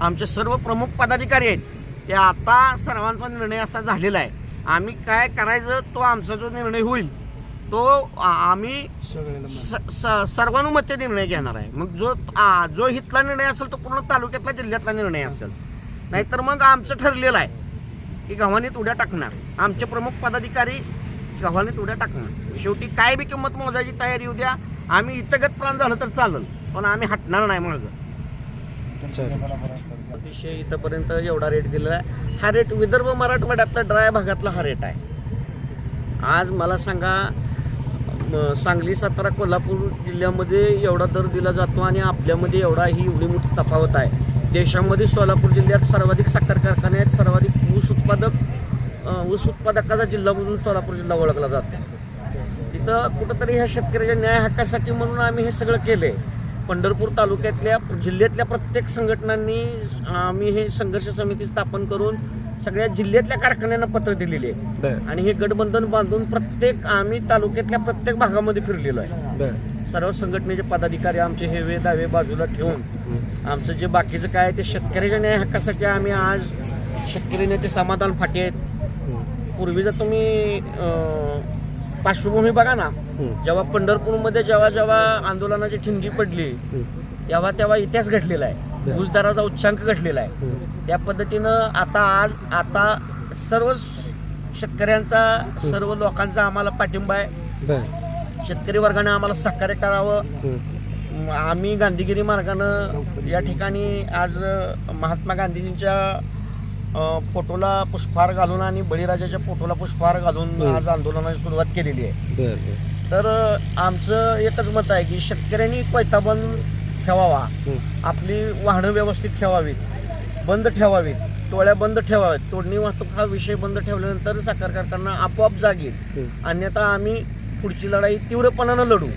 आमचे सर्व प्रमुख पदाधिकारी आहेत. ते आता सर्वांचा निर्णय असा झालेला आहे. आम्ही काय करायचं तो आमचा जो निर्णय होईल तो आम्ही सर्वानुमते निर्णय घेणार आहे. मग जो आ, जो हितला निर्णय असेल तो पूर्ण तालुक्यातला जिल्ह्यातला निर्णय असेल. नाहीतर मग आमचं ठरलेलं आहे की गव्हाणीत उड्या टाकणार. आमचे प्रमुख पदाधिकारी गव्हाणीत उड्या टाकणार. शेवटी काय बी किंमत मोजायची तयारी उद्या आम्ही इतगत प्राण झालं तर चालेल पण आम्ही हटणार नाही मग. अतिशय इथंपर्यंत एवढा रेट दिलेला आहे. हा रेट विदर्भ मराठवाड्यातला ड्राय भागातला हा रेट आहे. आज मला सांगा सांगली सातारा कोल्हापूर जिल्ह्यामध्ये एवढा दर दिला जातो आणि आपल्यामध्ये एवढा ही एवढी मोठी तफावत आहे. देशामध्ये सोलापूर जिल्ह्यात सर्वाधिक साखर कारखाने आहेत सर्वाधिक ऊस उत्पादक ऊस उत्पादकाचा जिल्हा म्हणून सोलापूर जिल्हा ओळखला जातो. तिथं कुठंतरी ह्या शेतकऱ्याच्या न्याय हक्कासाठी म्हणून आम्ही हे सगळं केले पंढरपूर तालुक्यातल्या जिल्ह्यातल्या प्रत्येक संघटनांनी आम्ही हे संघर्ष समिती स्थापन करून सगळ्या जिल्ह्यातल्या कारखान्यांना पत्र दिलेली आहे. आणि हे गठबंधन बांधून प्रत्येक आम्ही तालुक्यातल्या प्रत्येक भागामध्ये फिरलेलो आहे. सर्व संघटनेचे पदाधिकारी आमचे हेवे दावे बाजूला ठेवून आमचं जे बाकीचं काय आहे ते शेतकऱ्याच्या न्याय हक्कासाठी आम्ही आज शेतकरी नेते समाधान फाटे आहेत. पूर्वीचा तुम्ही अं, पार्श्वभूमी बघा ना. जेव्हा पंढरपूरमध्ये जेव्हा जेव्हा आंदोलनाची ठिणगी पडली तेव्हा तेव्हा इतिहास घडलेला आहे. ऊसदराचा उच्चांक घडलेला आहे. त्या पद्धतीनं आता आज आता सर्व शेतकऱ्यांचा सर्व लोकांचा आम्हाला पाठिंबा आहे. शेतकरी वर्गाने आम्हाला सहकार्य करावं. आम्ही गांधीगिरी मार्गानं या ठिकाणी आज महात्मा गांधीजींच्या फोटोला पुष्पहार घालून आणि बळीराजाच्या फोटोला पुष्पहार घालून. आज आंदोलनाची सुरुवात केलेली आहे. तर आमचं एकच मत आहे की शेतकऱ्यांनी पैताबंद ठेवावा. आपली वाहनं व्यवस्थित ठेवावीत बंद ठेवावीत टोळ्या बंद ठेवाव्यात. तोडणी वाहतूक हा विषय बंद ठेवल्यानंतर साखर कारखाना आपोआप जागेल अन्यथा आम्ही पुढची लढाई तीव्रपणानं लढू.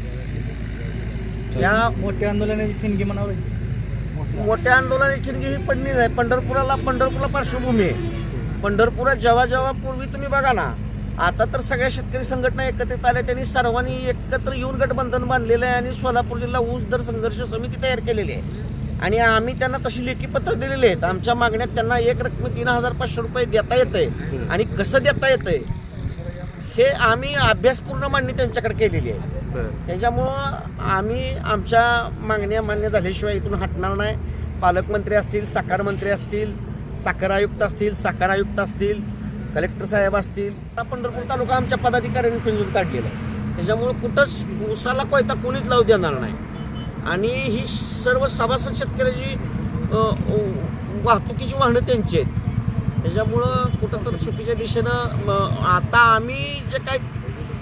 या मोठ्या आंदोलनाची ठिणगी म्हणावी. मोठ्या आंदोलनाची ही पडली आहे पंढरपुराला पंढरपूरला पार्श्वभूमी आहे. पंढरपुरात जेव्हा जेव्हा पूर्वी तुम्ही बघा ना आता तर सगळ्या शेतकरी संघटना एकत्रित आल्या. त्यांनी सर्वांनी एकत्र येऊन गठबंधन बांधलेलं आहे आणि सोलापूर जिल्हा ऊस दर संघर्ष समिती तयार केलेली आहे. आणि आम्ही त्यांना तशी लेखी पत्र दिलेली आहेत. आमच्या मागण्यात त्यांना एक रकमी तीन हजार पाचशे रुपये देता येतंय आणि कसं देता येतंय हे आम्ही अभ्यासपूर्ण मांडणी त्यांच्याकडे केलेली आहे. त्याच्यामुळं आम्ही आमच्या मागण्या मान्य झाल्याशिवाय इथून हटणार नाही. पालकमंत्री असतील साखर मंत्री असतील साखर आयुक्त असतील साखर आयुक्त असतील कलेक्टर साहेब असतील. पंढरपूर तालुका आमच्या पदाधिकाऱ्यांनी पिंजून काढलेला आहे. त्याच्यामुळं कुठंच उसाला कोयता कोणीच लावू देणार नाही. आणि ही सर्व सभासद शेतकऱ्याची वाहतुकीची वाहनं त्यांची आहेत. त्याच्यामुळं कुठं तर चुकीच्या दिशेनं आता आम्ही जे काय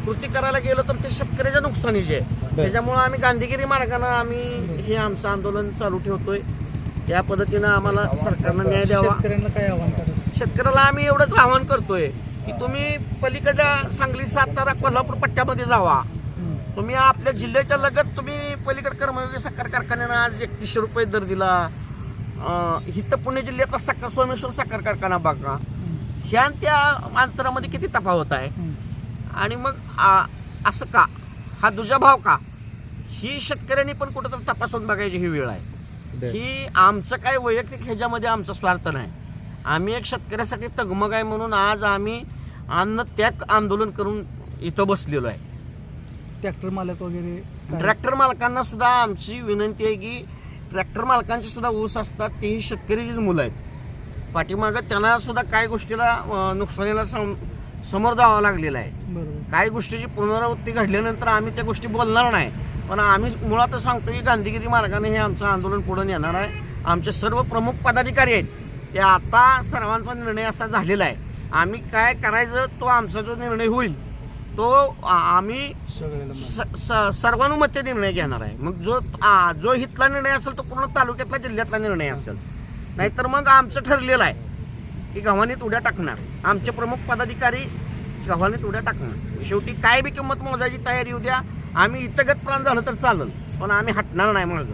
कृती करायला गेलो तर ते शेतकऱ्याच्या नुकसानीचे आहे. त्याच्यामुळं आम्ही गांधीगिरी मार्गानं आम्ही हे आमचं आंदोलन चालू ठेवतोय. त्या पद्धतीनं आम्हाला सरकारनं न्याय द्यावा. शेतकऱ्यांना काय आव्हान करत शेतकऱ्याला आम्ही एवढंच आवाहन करतोय की तुम्ही पलीकडल्या सांगली सातारा कोल्हापूर पट्ट्यामध्ये जावा. तुम्ही आपल्या जिल्ह्याच्या लगत तुम्ही पलीकड कर्मयोगी साखर कारखान्यानं आज एकतीसशे रुपये दर दिला. इथं पुणे जिल्ह्यातला साखर सोमेश्वर साखर कारखाना बघा. ह्या त्या अंतरामध्ये किती तफावत आहे? आणि मग असं का? हा दुजा भाव का? ही शेतकऱ्यांनी पण कुठंतरी तपासून बघायची ही वेळ आहे. ही आमचं काय वैयक्तिक ह्याच्यामध्ये आमचा स्वार्थ नाही. आम्ही एक शेतकऱ्यासाठी तगमग आहे म्हणून आज आम्ही अन्न त्याग आंदोलन करून इथं बसलेलो आहे. ट्रॅक्टर मालक वगैरे? ट्रॅक्टर मालकांना सुद्धा आमची विनंती आहे की ट्रॅक्टर मालकांचे सुद्धा ऊस असतात तेही शेतकरीचीच मुलं आहेत. पाठीमागं त्यांना सुद्धा काय गोष्टीला नुकसानीला सम समोर जावं लागलेलं आहे. काही गोष्टीची पुनरावृत्ती घडल्यानंतर आम्ही त्या गोष्टी बोलणार नाही. पण आम्ही मुळातच सांगतो की गांधीगिरी मार्गाने हे आमचं आंदोलन पुढे नेणार आहे. आमचे सर्व प्रमुख पदाधिकारी आहेत. ते आता सर्वांचा निर्णय असा झालेला आहे. आम्ही काय करायचं तो आमचा जो निर्णय होईल तो आम्ही सर्वानुमते निर्णय घेणार आहे. मग जो आ, जो हितला निर्णय असेल तो पूर्ण तालुक्यातला जिल्ह्यातला निर्णय असेल. नाहीतर मग आमचं ठरलेलं आहे की गव्हाणीत उड्या टाकणार. आमचे प्रमुख पदाधिकारी गव्हाणीत उड्या टाकणार. शेवटी काय बी किंमत मोजायची तयारी उद्या आम्ही इतगत प्राण झालं तर चालेल पण आम्ही हटणार नाही मग.